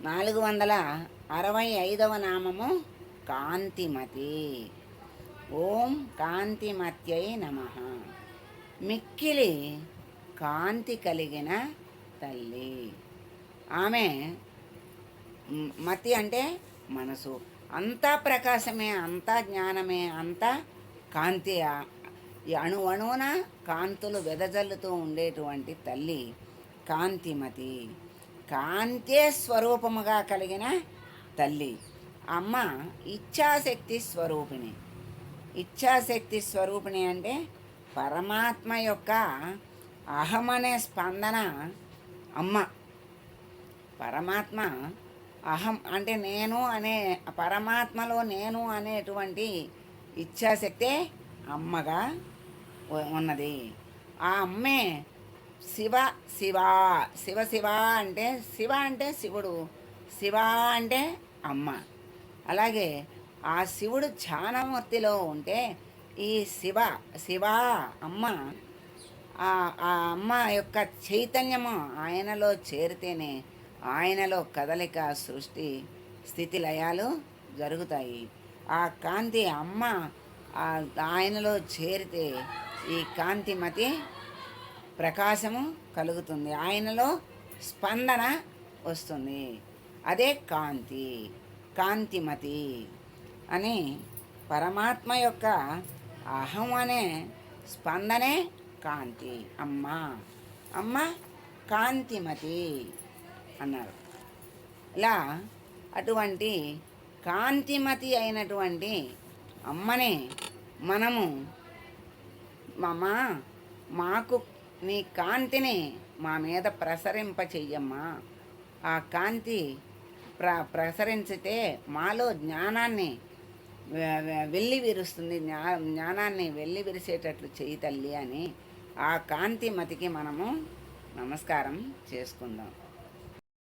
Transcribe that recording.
నాలుగు వందల అరవై ఐదవ నామము కాంతిమతి. ఓం కాంతిమత్యై నమ. మిక్కిలి కాంతి కలిగిన తల్లి. ఆమె మతి అంటే మనసు. అంతా ప్రకాశమే అంతా జ్ఞానమే అంతా కాంతి. అణు అణువున కాంతులు వెదజల్లుతూ ఉండేటువంటి తల్లి కాంతిమతి. కాంతే స్వరూపముగా కలిగిన తల్లి. అమ్మ ఇచ్ఛాశక్తి స్వరూపిణి. ఇచ్ఛాశక్తి స్వరూపిణి అంటే పరమాత్మ యొక్క అహం అనే స్పందన అమ్మ. పరమాత్మ అహం అంటే నేను అనే పరమాత్మలో నేను అనేటువంటి ఇచ్ఛాశక్తే అమ్మగా ఉన్నది. ఆ అమ్మే శివ శివ శివ శివ అంటే శివ అంటే శివుడు శివ అంటే అమ్మ. అలాగే ఆ శివుడు ధ్యానమూర్తిలో ఉంటే ఈ శివ శివ అమ్మ ఆ అమ్మ యొక్క చైతన్యము ఆయనలో చేరితేనే ఆయనలో కదలిక సృష్టి స్థితి లయాలు జరుగుతాయి. ఆ కాంతి అమ్మ ఆయనలో చేరితే ఈ కాంతిమతి ప్రకాశము కలుగుతుంది. ఆయనలో స్పందన వస్తుంది. అదే కాంతి. కాంతిమతి అని పరమాత్మ యొక్క అహం అనే స్పందనే కాంతి. అమ్మ. అమ్మ కాంతిమతి అన్నారు. ఇలా అటువంటి కాంతిమతి అయినటువంటి అమ్మని మనము మమ మాకు నీ కాంతిని మా మీద ప్రసరింప చెయ్యమ్మా ఆ కాంతి ప్ర ప్రసరించితే మాలో జ్ఞానాన్ని వెళ్ళి విరుస్తుంది. జ్ఞా జ్ఞానాన్ని వెళ్ళి విరిసేటట్లు చేయి తల్లి అని ఆ కాంతి మతికి మనము నమస్కారం చేసుకుందాం.